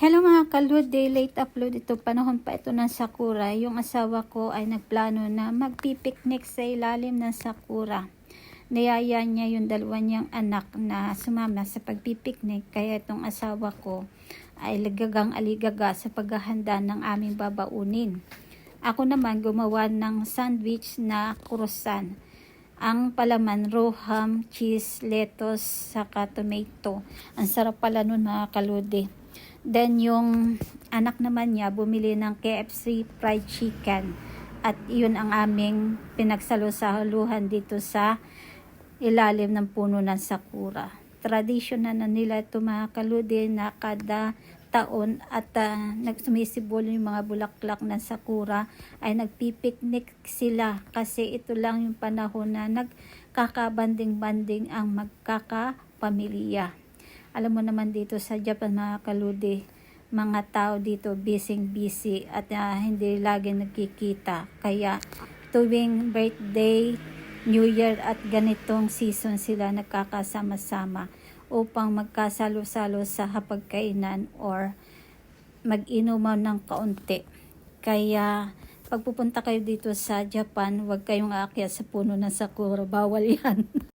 Hello mga kalud, day late upload ito. Panahon pa ito ng Sakura. Yung asawa ko ay nagplano na magpipiknik sa ilalim ng Sakura. Niyaya niya yung dalawa niyang anak na sumama sa pagpipiknik. Kaya itong asawa ko ay lagagang aligaga sa paghahanda ng aming babaunin. Ako naman gumawa ng sandwich na kurusan. Ang palaman, raw ham, cheese, lettuce, saka tomato. Ang sarap pala nun mga kaludi. Then yung anak naman niya bumili ng KFC fried chicken. At yun ang aming pinagsalo-saluhan dito sa ilalim ng puno ng sakura. Traditional na nila ito mga kaludi na kada taon at uh, nagsumisibol yung mga bulaklak ng sakura ay nagpipiknik sila kasi ito lang yung panahon na nagkakabanding-banding ang magkakapamilya. Alam mo naman dito sa Japan mga kaludi, mga tao dito busy-busy at uh, hindi lagi nagkikita. Kaya tuwing birthday, New Year at ganitong season sila nagkakasama-sama upang magkasalo-salo sa hapagkainan or mag-inuman ng kaunti. Kaya pag pupunta kayo dito sa Japan, huwag kayong aakyat sa puno ng sakura. Bawal yan.